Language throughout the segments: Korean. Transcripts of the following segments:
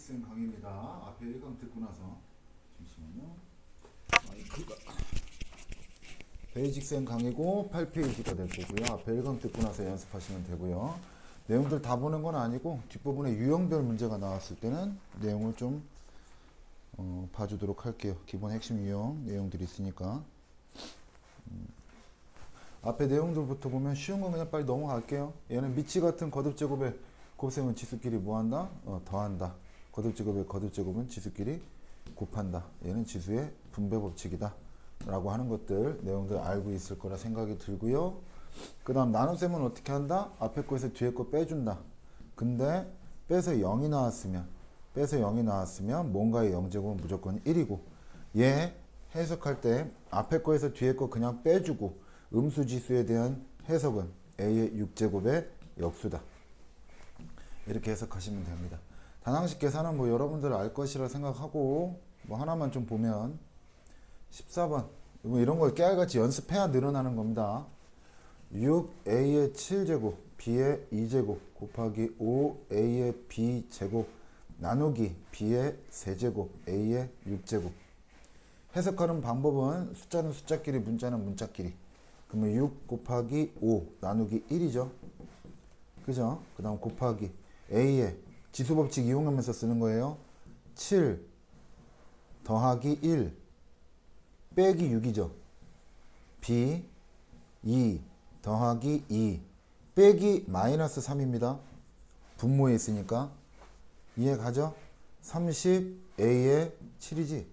베이직생 강의입니다. 앞에 1강 듣고 나서 잠시만요. 마이크가 베이직생 강의고 8페이지가 될 거고요. 앞에 1강 듣고 나서 연습하시면 되고요. 내용들 다 보는 건 아니고 뒷부분에 유형별 문제가 나왔을 때는 내용을 좀 어, 봐주도록 할게요. 기본 핵심 유형 내용들이 있으니까. 음. 앞에 내용들부터 보면 쉬운 건 그냥 빨리 넘어갈게요. 얘는 미치 같은 거듭 제곱의 곱셈은 지수끼리 뭐한다? 어, 더한다. 거듭 제곱의 거듭 제곱은 지수끼리 곱한다. 얘는 지수의 분배 법칙이다. 라고 하는 것들 내용들 알고 있을 거라 생각이 들고요. 그 다음 나눗셈은 어떻게 한다? 앞에 거에서 뒤에 거 빼준다. 근데 빼서 0이 나왔으면 빼서 0이 나왔으면 뭔가의 0제곱은 무조건 1이고 얘 해석할 때 앞에 거에서 뒤에 거 그냥 빼주고 음수 지수에 대한 해석은 a의 6제곱의 역수다. 이렇게 해석하시면 됩니다. 단항식 계산은 뭐 여러분들 알 것이라 생각하고 뭐 하나만 좀 보면 14번 뭐 이런 걸 깨알같이 연습해야 늘어나는 겁니다. 6a의 7제곱 b의 2제곱 곱하기 5a의 b제곱 나누기 b의 세제곱 a의 6제곱 해석하는 방법은 숫자는 숫자끼리 문자는 문자끼리 그러면 6 곱하기 5 나누기 1이죠. 그죠? 그 다음 곱하기 a의 지수법칙 이용하면서 쓰는 거예요. 7 더하기 1 빼기 6이죠. b 2 더하기 2 빼기 마이너스 3입니다. 분모에 있으니까 이해 가죠? 30a의 7이지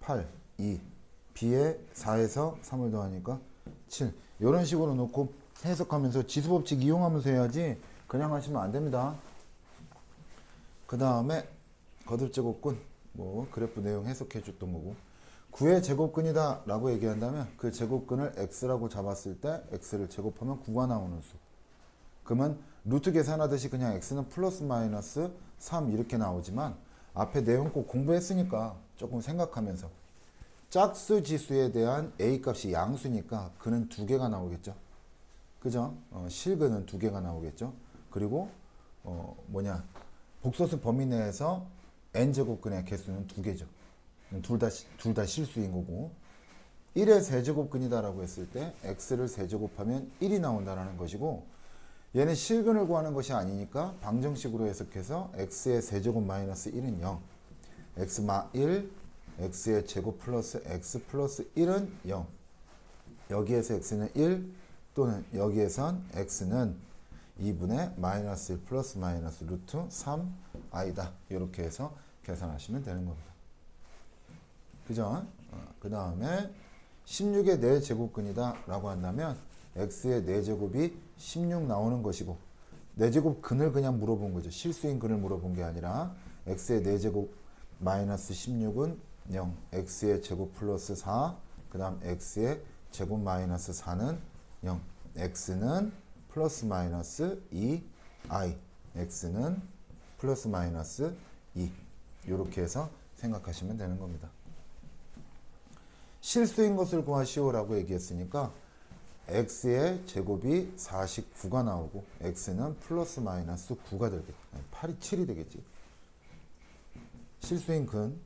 8 2 b의 4에서 3을 더하니까 7 이런 식으로 놓고 해석하면서 지수법칙 이용하면서 해야지 그냥 하시면 안 됩니다. 그 다음에 거듭제곱근 뭐 그래프 내용 해석해 줬던 거고 9의 제곱근이다 라고 얘기한다면 그 제곱근을 x라고 잡았을 때 x를 제곱하면 9가 나오는 수. 그러면 루트 계산하듯이 그냥 x는 플러스 마이너스 3 이렇게 나오지만 앞에 내용 꼭 공부했으니까 조금 생각하면서. 짝수 지수에 대한 a 값이 양수니까 그는 두 개가 나오겠죠. 그죠? 어, 실근은 두 개가 나오겠죠. 그리고 어, 뭐냐 복소수 범위 내에서 n제곱근의 개수는 두 개죠. 둘 다 둘 다 실수인 거고. 1의 세제곱근이다라고 했을 때 x를 세제곱하면 1이 나온다라는 것이고 얘는 실근을 구하는 것이 아니니까 방정식으로 해석해서 x의 세제곱 마이너스 1은 0 x 마 1, x의 제곱 플러스 x 플러스 1은 0 여기에서 x는 1 또는 여기에선 x는 2분의 마이너스 1 플러스 마이너스 루트 3i다 이렇게 해서 계산하시면 되는 겁니다. 그죠? 어, 그 다음에 16의 4제곱근이다 라고 한다면 x의 4제곱이 16 나오는 것이고 4제곱 근을 그냥 물어본 거죠. 실수인 근을 물어본 게 아니라 x의 4제곱 마이너스 16은 0 x의 제곱 플러스 4 그 다음 x의 제곱 마이너스 4는 0 x는 플러스 마이너스 2i x는 플러스 마이너스 2 이렇게 해서 생각하시면 되는 겁니다. 실수인 것을 구하시오라고 얘기했으니까 x의 제곱이 49가 나오고 x는 플러스 마이너스 9가 되겠지. 8이 7이 되겠지. 실수인 근.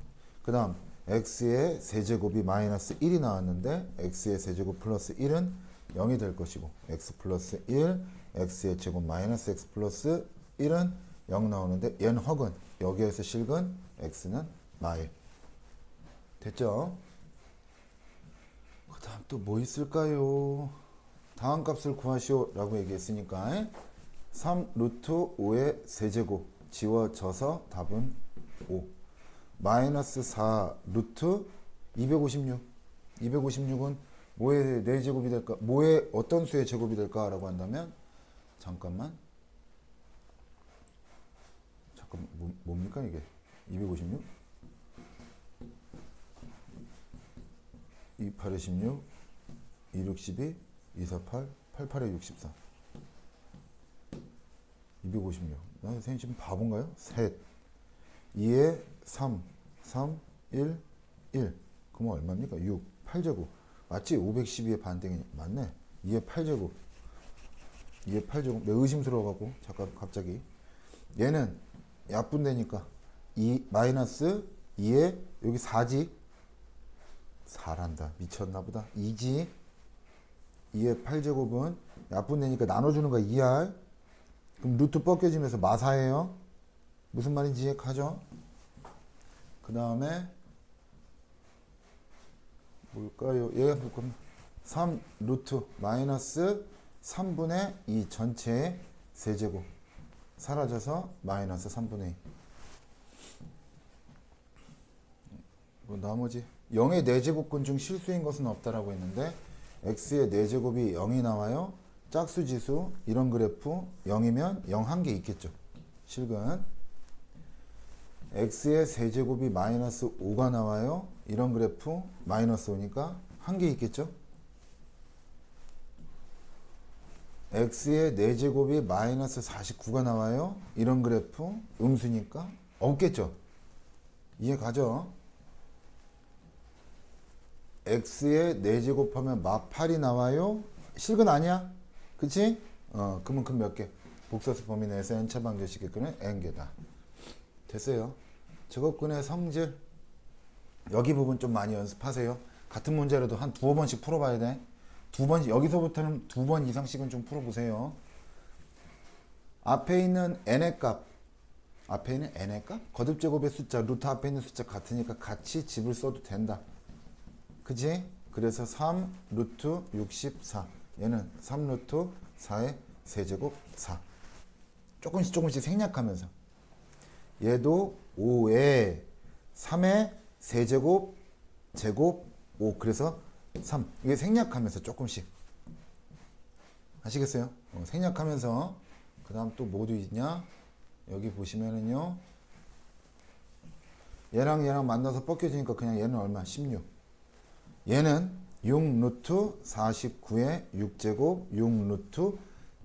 그 다음 x의 세제곱이 마이너스 1이 나왔는데 x의 세제곱 플러스 1은 0이 될 것이고 x 플러스 1, x의 제곱 마이너스 x 플러스 1은 0 나오는데 얘는 허근. 여기에서 실근 x는 마일. 됐죠? 그 다음 또 뭐 있을까요? 다음 값을 구하시오 라고 얘기했으니까 3 루트 5의 세제곱 지워져서 답은 5 마이너스 4 루트 256 256은 뭐의 4제곱이 될까? 뭐의 어떤 수의 제곱이 될까? 라고 한다면 잠깐만 잠깐 뭐, 뭡니까 이게 256 2, 8에 16, 2, 62, 2, 4, 8, 8, 8에 64. 256. 나 선생님 지금 바본가요? 셋. 2에 3, 3, 1, 1. 그러면 얼마입니까? 6, 8제곱. 맞지? 512의 반대이 맞네. 2에 8제곱. 2에 8제곱. 내 의심스러워갖고 잠깐 갑자기. 얘는 약분되니까 2 마이너스 2에 여기 4지 4란다 미쳤나 보다 2지 2의 8제곱은 약분되니까 나눠주는 거야 2r 그럼 루트 벗겨지면서 마사예요 무슨 말인지 이해하죠? 그 다음에 뭘까요? 얘가 그럼 3 루트 마이너스 3분의 2 전체의 세제곱 사라져서 마이너스 3분의 2 뭐 나머지 0의 4제곱근 중 실수인 것은 없다라고 했는데 x의 4제곱이 0이 나와요. 짝수 지수 이런 그래프 0이면 0 한 개 있겠죠. 실근 x의 세제곱이 마이너스 5가 나와요. 이런 그래프 마이너스 5니까 한 개 있겠죠. x의 4제곱이 마이너스 49가 나와요. 이런 그래프 음수니까 없겠죠. 이해 가죠? x에 4제곱하면 마8이 나와요. 실근 아니야? 그치? 어, 그만큼 몇 개? 복사수 범위 내에서 n차 방정식의 n개다. 됐어요. 제곱근의 성질 여기 부분 좀 많이 연습하세요. 같은 문제라도 한 두어 번씩 풀어봐야 돼. 두 번, 여기서부터는 두 번 이상씩은 좀 풀어보세요. 앞에 있는 n의 값, 앞에 있는 n의 값? 거듭 제곱의 숫자, 루트 앞에 있는 숫자 같으니까 같이 집을 써도 된다. 그지? 그래서 3 루트 64 얘는 3 루트 4의 세제곱 4 조금씩 조금씩 생략하면서 얘도 5에 3의 세제곱 제곱 5 그래서 3 이게 생략하면서 조금씩. 아시겠어요? 어, 생략하면서 그 다음 또 뭐도 있냐? 여기 보시면은요. 얘랑 얘랑 만나서 벗겨지니까 그냥 얘는 얼마? 16 얘는 6 루트 49의 6제곱 6 루트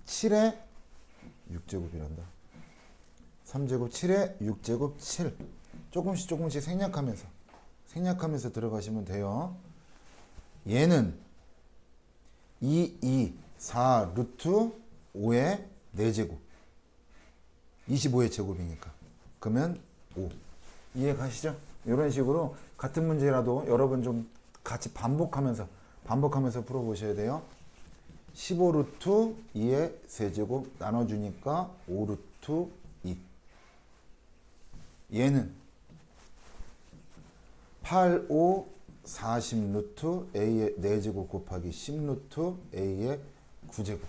7의 6제곱이란다. 3제곱 7의 6제곱 7 조금씩 조금씩 생략하면서 생략하면서 들어가시면 돼요. 얘는 2, 2, 4 루트 5의 4제곱 25의 제곱이니까 그러면 5 이해 가시죠? 이런 식으로 같은 문제라도 여러분 좀 같이 반복하면서 반복하면서 풀어보셔야 돼요. 15루트 2의 세제곱 나눠주니까 5루트 2 얘는 8, 5, 40 루트 A의 4제곱 곱하기 10 루트 A의 9제곱.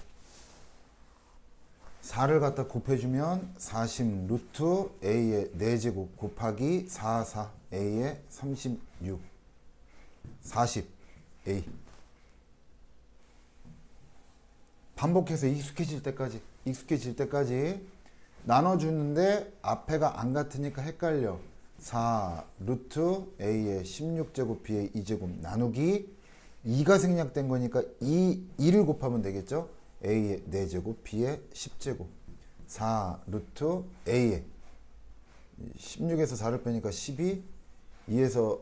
4를 갖다 곱해주면 40 루트 A의 4제곱 곱하기 4, 4 A의 36 40 A. 반복해서 익숙해질 때까지 익숙해질 때까지 나눠주는데 앞에가 안 같으니까 헷갈려 4 루트 A의 16제곱 B의 2제곱 나누기 2가 생략된 거니까 2, 2를 곱하면 되겠죠 A의 4제곱 B의 10제곱 4 루트 A의 16에서 4를 빼니까 12 2에서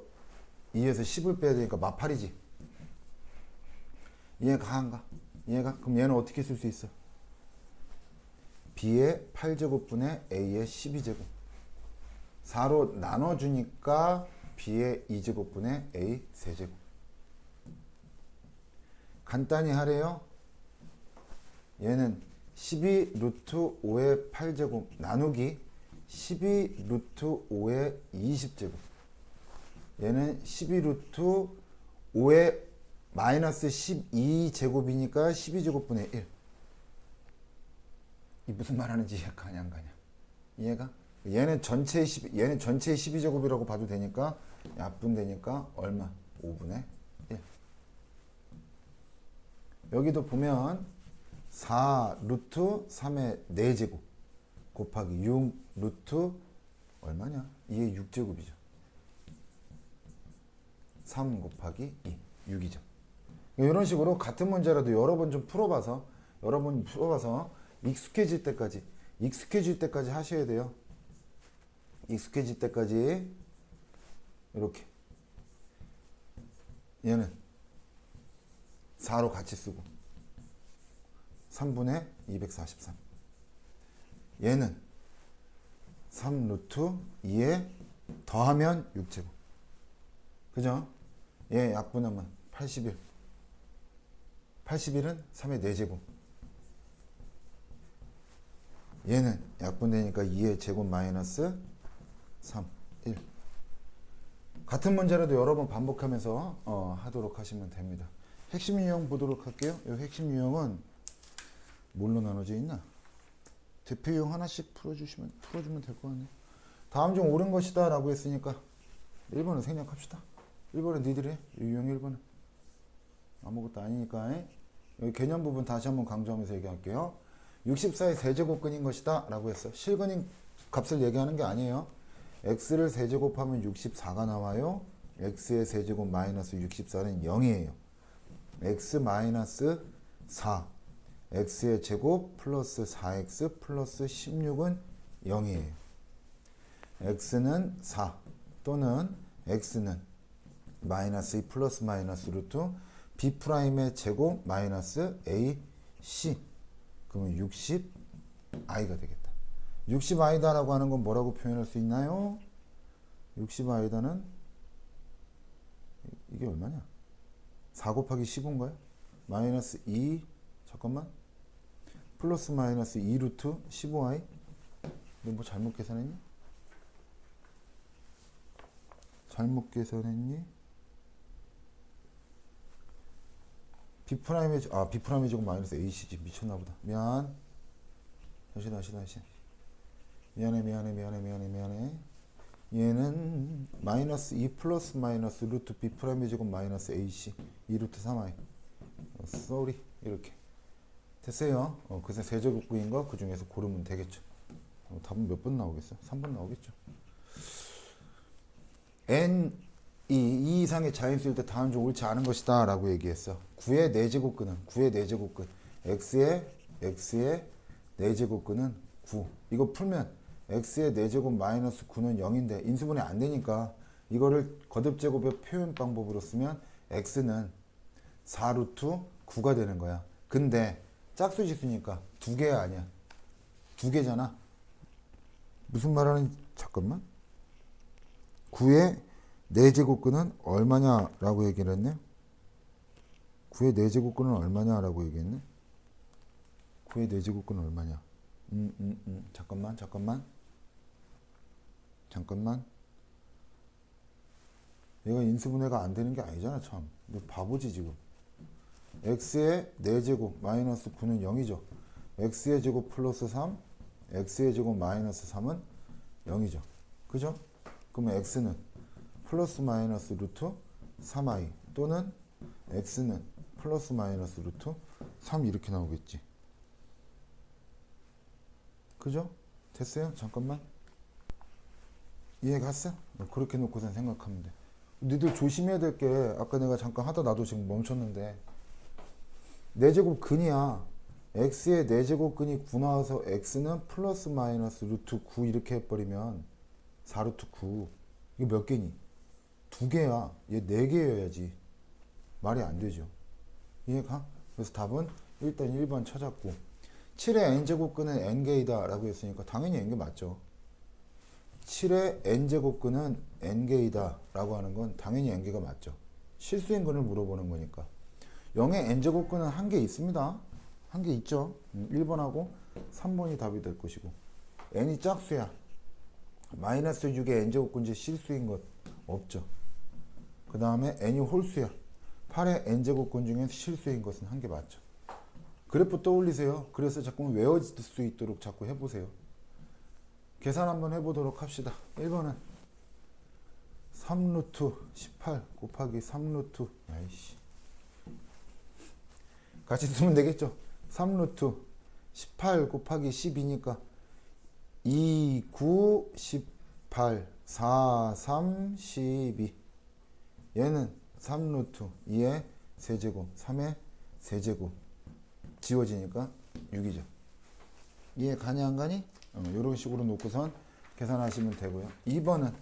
2에서 10을 빼야 되니까 마팔이지. 이해가 한가? 이해가? 그럼 얘는 어떻게 쓸 수 있어? B의 8제곱분의 A의 12제곱. 4로 나눠주니까 B의 2제곱분의 A 세제곱. 간단히 하래요. 얘는 12 루트 5의 8제곱 나누기 12 루트 5의 20제곱. 얘는 12 루트 5의 마이너스 12제곱이니까 12제곱분의 1. 이 무슨 말 하는지 이해가 안 가냐? 이해가? 얘는 전체 10, 얘는 전체 12제곱이라고 봐도 되니까 약분 되니까 얼마? 5분의 1. 여기도 보면 4 루트 3의 4제곱 곱하기 6 루트 얼마냐? 이게 6제곱이죠. 3 곱하기 2, 6이죠. 이런 식으로 같은 문제라도 여러 번 좀 풀어봐서 여러 번 풀어봐서 익숙해질 때까지 익숙해질 때까지 하셔야 돼요. 익숙해질 때까지 이렇게 얘는 4로 같이 쓰고 3분의 243 얘는 3 루트 2에 더하면 6제곱. 그죠? 얘 약분하면 81. 81은 3의 4제곱. 얘는 약분되니까 2의 제곱 마이너스 3, 1. 같은 문제라도 여러 번 반복하면서 어, 하도록 하시면 됩니다. 핵심 유형 보도록 할게요. 이 핵심 유형은 뭘로 나눠져 있나? 대표 유형 하나씩 풀어주시면 풀어주면 될 것 같네요. 다음 중 옳은 것이다 라고 했으니까 1번은 생략합시다. 1번은 니들이 유형 1번은 아무것도 아니니까 에? 여기 개념 부분 다시 한번 강조하면서 얘기할게요. 64의 세제곱근인 것이다 라고 했어. 실근인 값을 얘기하는 게 아니에요. X를 세제곱하면 64가 나와요. x의 세제곱 마이너스 64는 0이에요. x 마이너스 4 x의 제곱 플러스 4x 플러스 16은 0이에요. x는 4 또는 x는 마이너스 2 플러스 마이너스 루트 b 프라임의 제곱 마이너스 a c 그러면 60 i가 되겠다. 60 i다라고 하는 건 뭐라고 표현할 수 있나요? 60 i다는 이게 얼마냐? 4 곱하기 15인가요? 마이너스 2 잠깐만 플러스 마이너스 2 루트 15i 너뭐 잘못 계산했니? 잘못 계산했니? B 프라임의 제- 아 B 프라임의 제곱 마이너스 AC지 미쳤나 보다. 미안. 다시 다시 다시. 미안해 미안해 미안해 미안해 미안해. 얘는 마이너스 2 플러스 마이너스 루트 B 프라임의 제곱 마이너스 AC 2 루트 3i. 어, 쏘리 이렇게 됐어요. 어, 그래서 세제곱구인 거 그 중에서 고르면 되겠죠. 어, 답은 몇 번 나오겠어? 3번 나오겠죠. n 이, 이 이상의 자연수일 때 다음 중 옳지 않은 것이다 라고 얘기했어 9의 4제곱근은 9의 4제곱근 x의 x의 4제곱근은 9 이거 풀면 x의 4제곱 마이너스 9는 0인데 인수분해 안 되니까 이거를 거듭제곱의 표현 방법으로 쓰면 x는 4루트 9가 되는 거야 근데 짝수지수니까 두 개야 아니야 두 개잖아 무슨 말하는 잠깐만 9의 4제곱근은 얼마냐라고 얘기를 했네. 9의 4제곱근은 얼마냐라고 얘기했네. 9의 4제곱근은 얼마냐? 음, 음, 음. 잠깐만, 잠깐만. 잠깐만. 얘가 인수분해가 안 되는 게 아니잖아, 참. 너 바보지, 지금. x의 4제곱 마이너스 9는 0이죠. x의 제곱 플러스 3, x의 제곱 마이너스 3은 0이죠. 그죠? 그러면 x는 플러스 마이너스 루트 3i 또는 x는 플러스 마이너스 루트 3 이렇게 나오겠지. 그죠? 됐어요? 잠깐만. 이해 갔어? 뭐 그렇게 놓고선 생각하면 돼. 니들 조심해야 될 게 아까 내가 잠깐 하다 나도 지금 멈췄는데 4제곱 근이야. x의 4제곱 근이 9 나와서 x는 플러스 마이너스 루트 9 이렇게 해버리면 4루트 9 이게 몇 개니? 두 개야. 얘 네 개여야지. 말이 안 되죠. 이해가? 그래서 답은 일단 1번 찾았고 7의 n제곱근은 n개이다 라고 했으니까 당연히 n개 맞죠. 7의 n제곱근은 n개이다 라고 하는 건 당연히 n개가 맞죠. 실수인 근을 물어보는 거니까. 0의 n제곱근은 한 개 있습니다. 한 개 있죠. 음, 1번하고 3번이 답이 될 것이고 n이 짝수야. 마이너스 6의 n제곱근제 실수인 것 없죠. 그 다음에 n이 홀수야. 8의 n제곱근 중에 실수인 것은 한 개 맞죠. 그래프 떠올리세요. 그래서 자꾸 외워질 수 있도록 자꾸 해보세요. 계산 한번 해보도록 합시다. 1번은 3루트 18 곱하기 3루트 아이씨 같이 쓰면 되겠죠. 3루트 18 곱하기 12니까 2, 9, 18, 4, 3, 12 얘는 3루트 2의 세제곱 3의 세제곱 지워지니까 6이죠. 이해 가니 안 가니? 어, 이런 식으로 놓고선 계산하시면 되고요. 2번은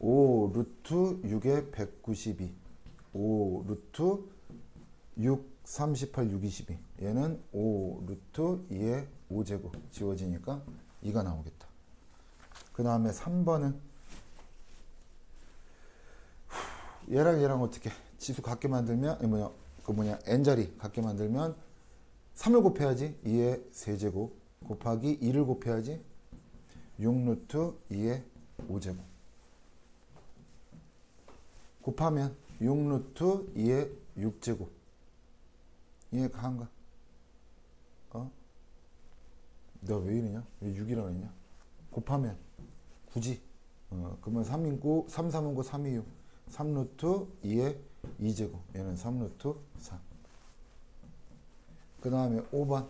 5 루트 6의 192 5 루트 6 38 6 22 얘는 5 루트 2의 5제곱 지워지니까 2가 나오겠다. 그 다음에 3번은 얘랑 얘랑 어떻게 지수 같게 만들면 이 뭐냐 그 뭐냐 n자리 같게 만들면 3을 곱해야지 2의 세제곱 곱하기 2를 곱해야지 6루트 2의 5제곱 곱하면 6루트 2의 6제곱 이해가 한가? 어? 내가 왜 이러냐? 왜 6이라고 했냐? 곱하면 굳이 어, 그러면 3인구 3, 3인구 3, 2, 6 3루트 2의 2제곱 얘는 3루트 3 그 다음에 5번.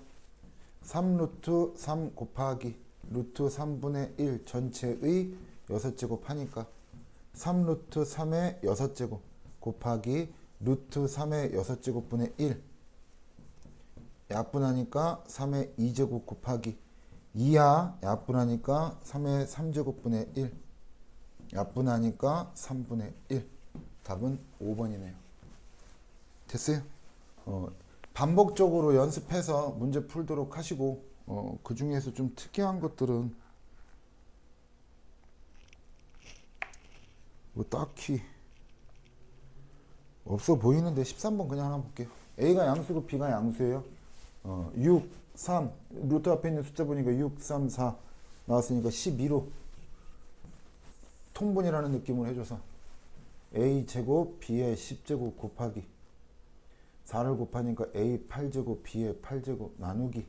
3루트 3 곱하기 루트 3분의 1 전체의 6제곱 하니까 3루트 3의 6제곱 곱하기 루트 3의 6제곱분의 1 약분하니까 3의 2제곱 곱하기 2야 약분하니까 3의 3제곱분의 1 약분하니까 3분의 1 답은 5번이네요 됐어요? 어, 반복적으로 연습해서 문제 풀도록 하시고 어, 그 중에서 좀 특이한 것들은 뭐 딱히 없어 보이는데 13번 그냥 하나 볼게요. A가 양수고 B가 양수예요. 어, 6, 3 루트 앞에 있는 숫자 보니까 6, 3, 4 나왔으니까 12로 통분이라는 느낌을 해줘서 A 제곱 B의 10제곱 곱하기 4를 곱하니까 A 8제곱 B의 8제곱 나누기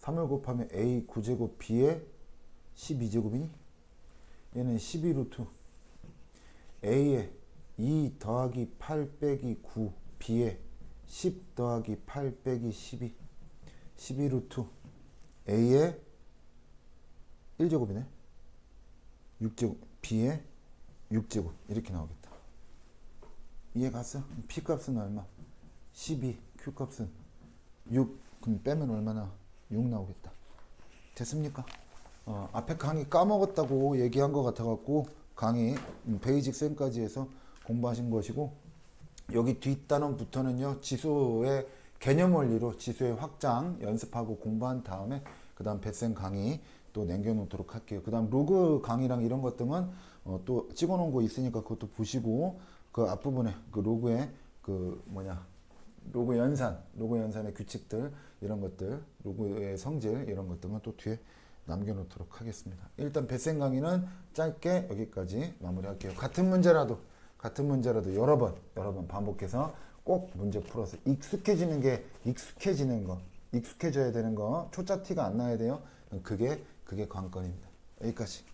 3을 곱하면 A 9제곱 B의 12제곱이니? 얘는 12루트 A에 2 더하기 8 빼기 9 B에 10 더하기 8 빼기 12 12루트 A에 1제곱이네. 6제곱 B에 6제곱 이렇게 나오겠다 이해 갔어? P 값은 얼마? 12 Q 값은 6 그럼 빼면 얼마나? 6 나오겠다 됐습니까? 어, 앞에 강의 까먹었다고 얘기한 것 같아갖고 강의 음, 베이직 쌤까지 해서 공부하신 것이고 여기 뒷단원부터는요 지수의 개념 원리로 지수의 확장 연습하고 공부한 다음에 그 다음 배쌤 강의 또 남겨놓도록 할게요 그 다음 로그 강의랑 이런 것들은 어, 또 찍어놓은 거 있으니까 그것도 보시고 그 앞부분에 그 로그에 그 뭐냐 로고 연산, 로고 연산의 규칙들 이런 것들, 로고의 성질 이런 것들은 또 뒤에 남겨놓도록 하겠습니다. 일단 배생 강의는 짧게 여기까지 마무리할게요. 같은 문제라도 같은 문제라도 여러 번 여러 번 반복해서 꼭 문제 풀어서 익숙해지는 게 익숙해지는 거, 익숙해져야 되는 거 초짜 티가 안 나야 돼요. 그게 그게 관건입니다. 여기까지.